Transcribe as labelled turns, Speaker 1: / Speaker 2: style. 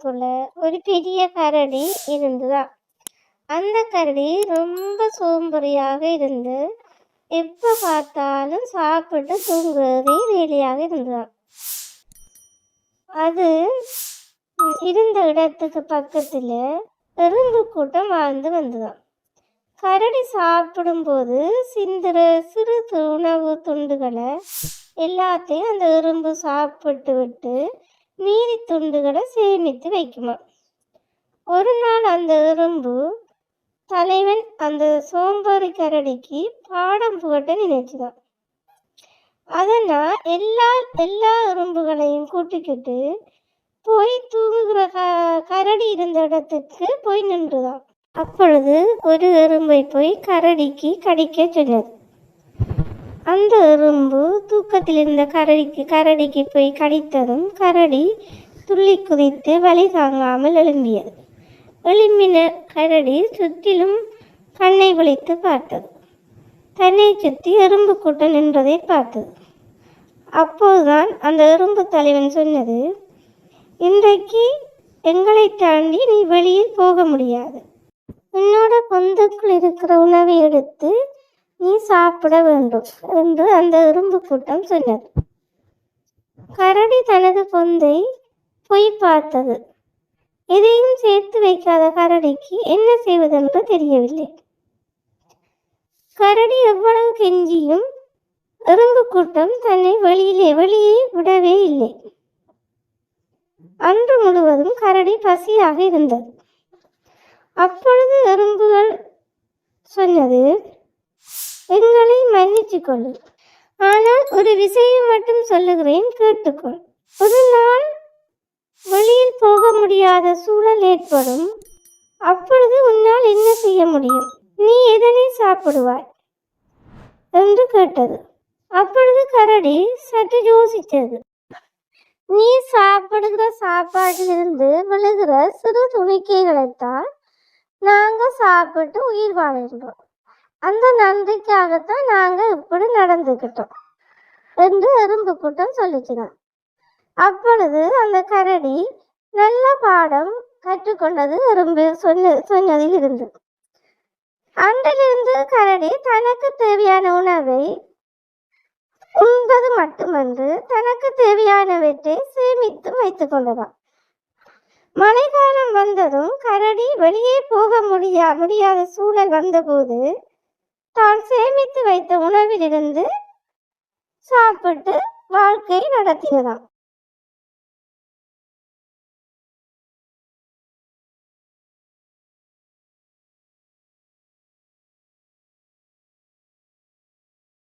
Speaker 1: காட்டுக்குள்ள ஒரு பெரிய கரடி இருந்துதான். அந்த கரடி ரொம்ப சோம்பறியாக இருந்து எப்ப பார்த்தாலும் சாப்பிட்டு தூங்குறதே வேலையாக இருந்துதான். அது இருந்த இடத்துக்கு பக்கத்துல எறும்பு கூட்டம் வாழ்ந்து வந்துதான். கரடி சாப்பிடும்போது சிந்துற சிறு உணவு துண்டுகளை எல்லாத்தையும் அந்த எறும்பு சாப்பிட்டு விட்டு மீதி துண்டுகளை சேமித்து வைக்குமா? ஒரு நாள் அந்த எறும்பு தலைவன் அந்த சோம்பேறி கரடிக்கு பாடம் புகட்ட நினைச்சுதான். அதனால் எல்லா எல்லா எறும்புகளையும் கூட்டிக்கிட்டு போய் தூங்குகிற க கரடி இருந்த இடத்துக்கு போய் நின்றுதான். அப்பொழுது ஒரு எறும்பை போய் கரடிக்கு கடிக்க சொன்னது. அந்த எறும்பு தூக்கத்தில் இருந்த கரடிக்கு கரடிக்கு போய் கடித்ததும் கரடி துள்ளி குதித்து வலி தாங்காமல் எழும்பியது. எழும்பின கரடி சுற்றிலும் கண்ணை விழித்து பார்த்தது. தன்னை சுற்றி எறும்பு கூட்டம் நின்றதை பார்த்தது. அப்போதுதான் அந்த எறும்பு தலைவன் சொன்னது இன்றைக்கு எங்களை தாண்டி நீ வெளியில் போக முடியாது. உன்னோட பந்துக்குள் இருக்கிற உணவை எடுத்து நீ சாப்பிட வேண்டும் என்று அந்த எறும்பு கூட்டம் சொன்னது. கரடி தனது பொந்தை பொய் பார்த்தது. எதையும் சேர்த்து வைக்காத கரடிக்கு என்ன செய்வதென்று தெரியவில்லை. கரடி எவ்வளவு கெஞ்சியும் எறும்பு கூட்டம் தன்னை வெளியிலே வெளியே விடவே இல்லை. அன்று முழுவதும் கரடி பசியாக இருந்தது. அப்பொழுது எறும்புகள் சொன்னது எங்களை மன்னிச்சுக் கொள்ளு ஆனால் ஒரு விஷயம் மட்டும் சொல்லுகிறேன் கேட்டுக்கொள். ஒரு நாள் வெளியில் போக முடியாத சூழல் ஏற்படும். அப்பொழுது உன்னால் என்ன செய்ய முடியும்? நீ எதனை சாப்பிடுவாய்? என்று கேட்டது. அப்பொழுது கரடி சற்று யோசித்தது. நீ சாப்பிடுகிற சாப்பாட்டிலிருந்து விழுகிற சிறு துணிக்கைகளைத்தான் நாங்கள் சாப்பிட்டு உயிர் வாழ்கின்றோம். அந்த நன்றிக்காகத்தான் நாங்கள் இப்படி நடந்துக்கிட்டோம் என்று எறும்பு கூட்டம் சொல்லிச்சுதான் அப்பொழுது அந்த கரடி நல்ல பாடம் கற்றுக்கொண்டது எறும்பு சொன்ன சொன்னதில் இருந்து. அன்றிலிருந்து கரடி தனக்கு தேவையான உணவை உண்பது மட்டுமன்று தனக்கு தேவையானவற்றை சேமித்து வைத்துக் கொள்ளலாம் மழைக்காலம் வந்ததும் கரடி வெளியே போக முடியா முடியாத சூழல் வந்தபோது இருந்து சாப்பிட்டு வாழ்க்கை நடத்தினதாம்.